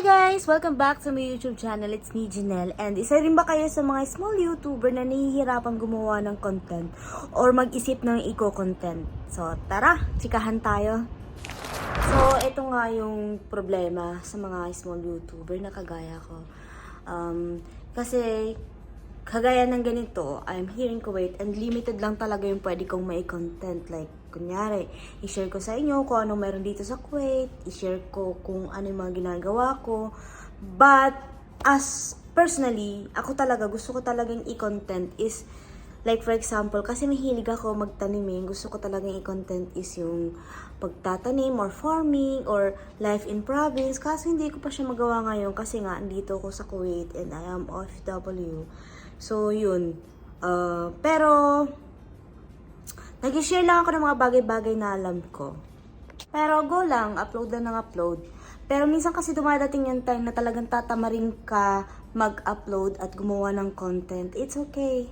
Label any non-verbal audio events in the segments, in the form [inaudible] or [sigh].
Hi guys! Welcome back to my YouTube channel. It's me, Janelle. And isa rin ba kayo sa mga small YouTuber na nahihirapan gumawa ng content or mag-isip ng eco-content? So, tara! Chikahan tayo! So, ito nga yung problema sa mga small YouTuber na kagaya ko. Um, kasi, kagaya ng ganito, I'm here in Kuwait and limited lang talaga yung pwede kong may content. Like, kunyari, i-share ko sa inyo kung ano meron dito sa Kuwait, i-share ko kung ano yung mga ginagawa ko. But, as personally, ako talaga, gusto ko talagang i-content is, like for example, kasi mahilig ako magtanim eh, gusto ko talagang i-content is yung pagtatanim or farming or life in province. Kaso hindi ko pa siya magawa ngayon kasi nga, andito ako sa Kuwait and I am OFW. So, yun. Uh, pero, nag-share lang ako ng mga bagay-bagay na alam ko. Pero go lang, upload lang ng upload. Pero minsan kasi dumadating yung time na talagang tatamarin ka mag-upload at gumawa ng content. It's okay.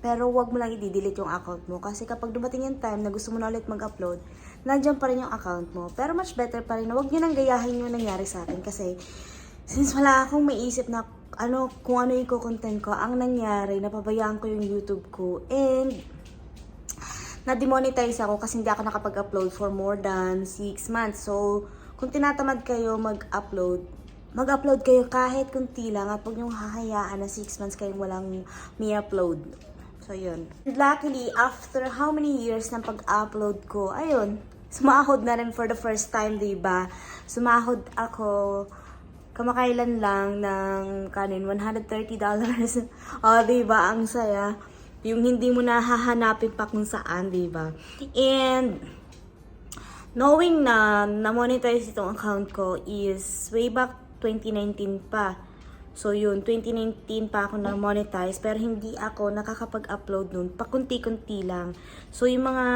Pero wag mo lang i-delete yung account mo. Kasi kapag dumating yung time na gusto mo na ulit mag-upload, nandiyan pa rin yung account mo. Pero much better pa rin na wag nyo nang gayahin yung nangyari sa akin. Kasi since wala akong maisip na ano, kung ano yung content ko, ang nangyari, napabayaan ko yung YouTube ko. And na-demonetize ako kasi hindi ako nakapag-upload for more than 6 months. So, kung tinatamad kayo mag-upload, mag-upload kayo kahit kunti lang at huwag niyong hahayaan na 6 months kayong walang may upload. So, yun. Luckily, after how many years ng pag-upload ko, ayun, sumahod na rin for the first time, ba? Sumahod ako kamakailan lang ng kanin, $130. [laughs] o, di ba? Ang saya. Yung hindi mo na hahanapin pa kung saan, di ba? And, knowing na na-monetize itong account ko is way back 2019 pa. So yun, 2019 pa ako na-monetize pero hindi ako nakakapag-upload nun. Pakunti-kunti lang. So yung mga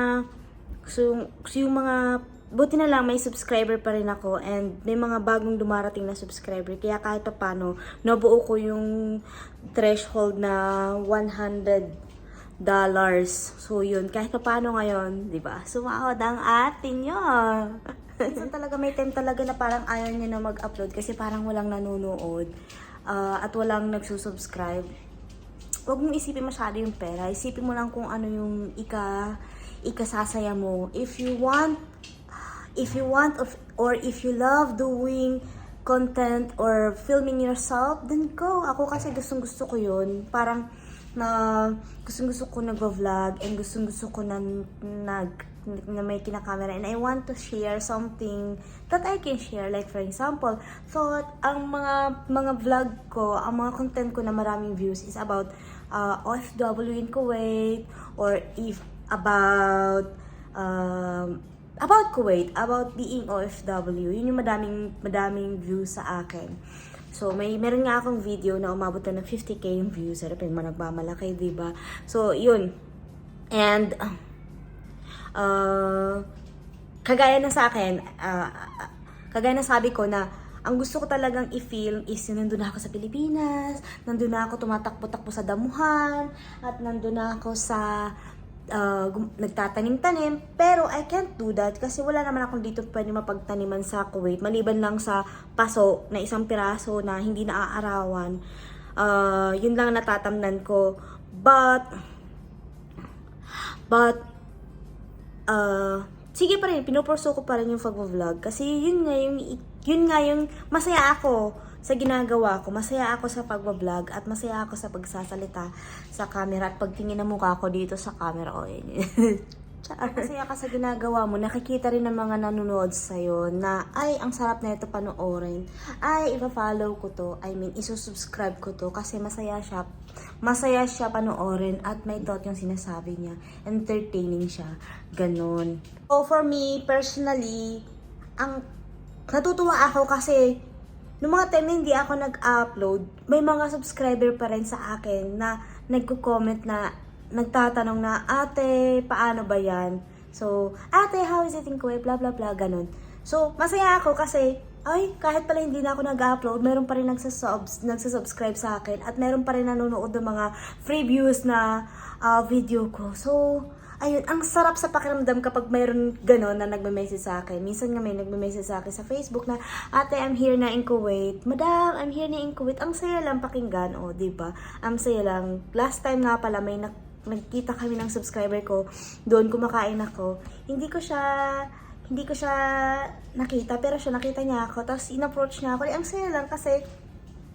so, so yung mga buti na lang may subscriber pa rin ako and may mga bagong dumarating na subscriber kaya kahit pa paano nabuo ko yung threshold na 100 dollars. So yun, kahit pa paano ngayon, 'di ba? Sumahod ang atin 'yon. [laughs] Minsan talaga may time talaga na parang ayaw niya na mag-upload kasi parang walang nanonood ah, at walang nagsusubscribe. Huwag mong isipin masyado yung pera. Isipin mo lang kung ano yung ika ikasasaya mo. If you want if you want of or if you love doing content or filming yourself, then go. Ako kasi gustong gusto ko yun. Parang na gustong gusto ko nagvo-vlog and gustong gusto ko na nag na may kinakamera and I want to share something that I can share like for example thought ang mga mga vlog ko ang mga content ko na maraming views is about uh, OFW in Kuwait or if about um, about Kuwait, about being OFW. Yun yung madaming, madaming views sa akin. So, may meron nga akong video na umabot na ng 50k yung views. Pa yung mga nagmamalaki, di ba? So, yun. And, uh, kagaya na sa akin, uh, kagaya na sabi ko na ang gusto ko talagang i-film is nandun na ako sa Pilipinas, nandun na ako tumatakbo-takbo sa damuhan, at nandun na ako sa uh, nagtatanim-tanim. Pero I can't do that kasi wala naman akong dito pwede mapagtaniman sa Kuwait. Maliban lang sa paso na isang piraso na hindi naaarawan. Uh, yun lang natatamnan ko. But, but, uh, sige pa rin, pinupurso ko pa rin yung pag-vlog. Kasi yun nga yung, yun nga yung masaya ako sa ginagawa ko. Masaya ako sa pag-vlog at masaya ako sa pagsasalita sa camera at pagtingin ng mukha ko dito sa camera. O. [laughs] Char. Masaya ka sa ginagawa mo, nakikita rin ng mga nanonood sa'yo na, ay, ang sarap na ito panoorin. Ay, ipa-follow ko to. I mean, isusubscribe ko to kasi masaya siya. Masaya siya panoorin at may thought yung sinasabi niya. Entertaining siya. Ganon. So, for me, personally, ang natutuwa ako kasi Noong mga time na hindi ako nag-upload, may mga subscriber pa rin sa akin na nagko-comment na nagtatanong na, ate, paano ba yan? So, ate, how is it in Kuwait? Blah, blah, blah, ganun. So, masaya ako kasi, ay, kahit pala hindi na ako nag-upload, meron pa rin nagsasubs, nagsasubscribe sa akin at meron pa rin nanonood ng mga free views na uh, video ko. So, ayun, ang sarap sa pakiramdam kapag mayroon gano'n na nagme-message sa akin. Minsan nga may nagme-message sa akin sa Facebook na, Ate, I'm here na in Kuwait. Madam, I'm here na in Kuwait. Ang saya lang pakinggan, o, di ba? Ang saya lang. Last time nga pala, may nak- nagkita kami ng subscriber ko. Doon kumakain ako. Hindi ko siya hindi ko siya nakita, pero siya nakita niya ako. Tapos in-approach niya ako. Ang saya lang kasi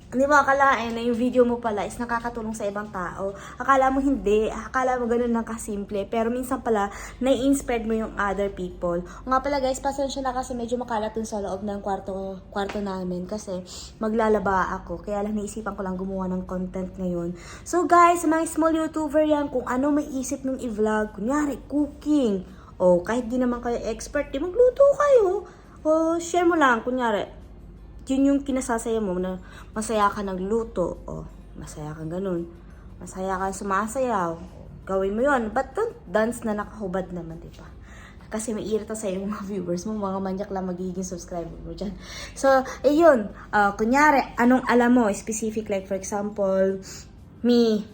hindi mo akalain na yung video mo pala is nakakatulong sa ibang tao. Akala mo hindi. Akala mo ganun lang kasimple. Pero minsan pala, nai-inspired mo yung other people. Nga pala guys, pasensya na kasi medyo makalat dun sa loob ng kwarto, kwarto namin. Kasi maglalaba ako. Kaya lang naisipan ko lang gumawa ng content ngayon. So guys, mga small YouTuber yan, kung ano may isip nung i-vlog, kunyari, cooking. O kahit di naman kayo expert, di magluto kayo. O share mo lang, kunyari, yun yung kinasasaya mo na masaya ka nagluto o masaya kang ganun. Masaya ka sumasayaw. Gawin mo yun. But don't dance na nakahubad naman, di ba? Kasi may irita sa yung mga [laughs] viewers mo, mga manyak lang magiging subscriber mo dyan. So, ayun. Uh, kunyari, anong alam mo? Specific, like for example, me,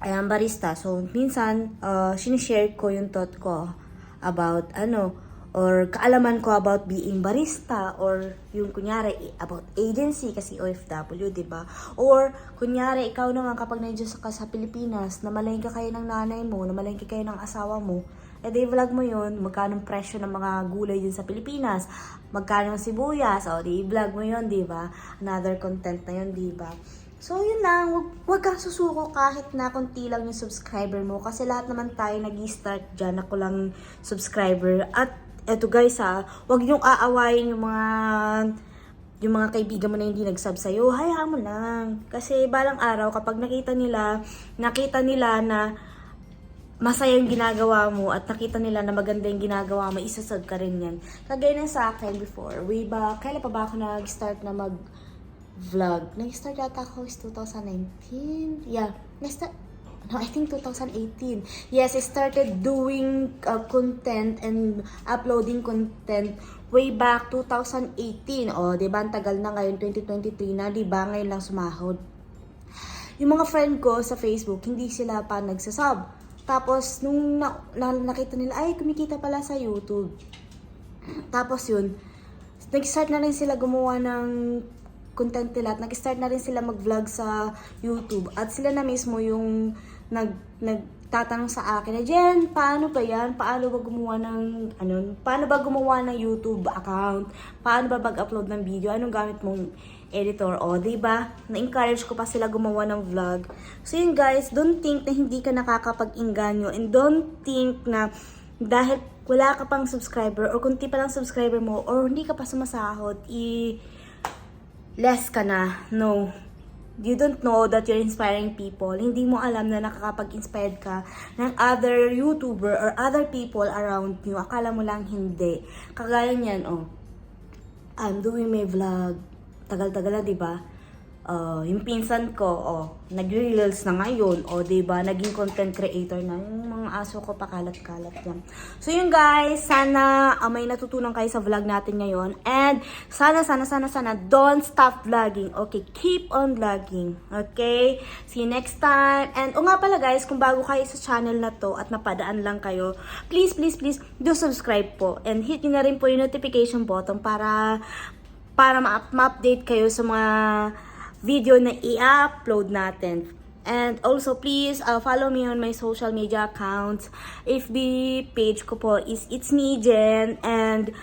I am barista. So, minsan, uh, sinishare ko yung thought ko about ano, or kaalaman ko about being barista or yung kunyari about agency kasi OFW, 'di ba? Or kunyari ikaw naman kapag nandiyan ka sa Pilipinas, namalayin ka kayo ng nanay mo, namalayin ka kayo ng asawa mo, eh di vlog mo yun, magkano presyo ng mga gulay din sa Pilipinas, magkano sibuyas, o di vlog mo yun, di ba? Another content na yun, di ba? So, yun lang. Huwag, huwag kang susuko kahit na konti lang yung subscriber mo. Kasi lahat naman tayo nag start dyan. Ako lang subscriber. At eto guys ha, huwag niyong aawayin yung mga yung mga kaibigan mo na hindi nag-sub sa'yo, hayaan mo lang. Kasi balang araw, kapag nakita nila, nakita nila na masaya yung ginagawa mo at nakita nila na maganda yung ginagawa mo, isasub ka rin yan. Kagaya na sa akin before, way back, kailan pa ba ako nag-start na mag vlog? Nag-start yata ako is 2019. Yeah, nag-start, no, I think 2018. Yes, I started doing uh, content and uploading content way back 2018. O, di ba, ang tagal na ngayon, 2023 na, di ba, ngayon lang sumahod. Yung mga friend ko sa Facebook, hindi sila pa nagsasub. Tapos, nung na, na, nakita nila, ay, kumikita pala sa YouTube. Tapos yun, nag-start na rin sila gumawa ng content nila at nag-start na rin sila mag-vlog sa YouTube. At sila na mismo yung nag, nagtatanong sa akin na, Jen, paano ba yan? Paano ba gumawa ng, ano, paano ba gumawa ng YouTube account? Paano ba mag-upload ng video? Anong gamit mong editor? O, di ba? Na-encourage ko pa sila gumawa ng vlog. So yun guys, don't think na hindi ka nakakapag-inganyo and don't think na dahil wala ka pang subscriber or kunti pa lang subscriber mo or hindi ka pa sumasahod, i less ka na. No. You don't know that you're inspiring people. Hindi mo alam na nakakapag-inspired ka ng other YouTuber or other people around you. Akala mo lang hindi. Kagaya niyan, oh. I'm doing my vlog. Tagal-tagal na, di ba? Uh, yung pinsan ko, oh, nag-reels na ngayon, oh, di ba? Naging content creator na. Yung mga aso ko pakalat-kalat yan. So yun guys, sana uh, may natutunan kayo sa vlog natin ngayon. And sana, sana, sana, sana, don't stop vlogging. Okay, keep on vlogging. Okay? See you next time. And o nga pala guys, kung bago kayo sa channel na to at napadaan lang kayo, please, please, please, do subscribe po. And hit nyo na rin po yung notification button para para ma- ma-update kayo sa mga video na i-upload natin. And also, please uh, follow me on my social media accounts. FB page ko po is It's Me, Jen. And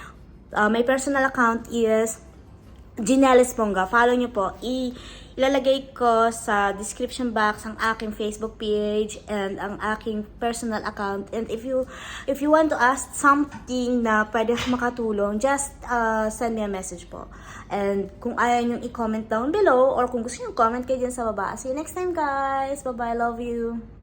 uh, my personal account is Ginelis Ponga. Follow nyo po. I ilalagay ko sa description box ang aking Facebook page and ang aking personal account. And if you if you want to ask something na pwede makatulong, just uh, send me a message po. And kung ayaw nyo i-comment down below or kung gusto nyo comment kayo dyan sa baba. See you next time guys. Bye-bye. Love you.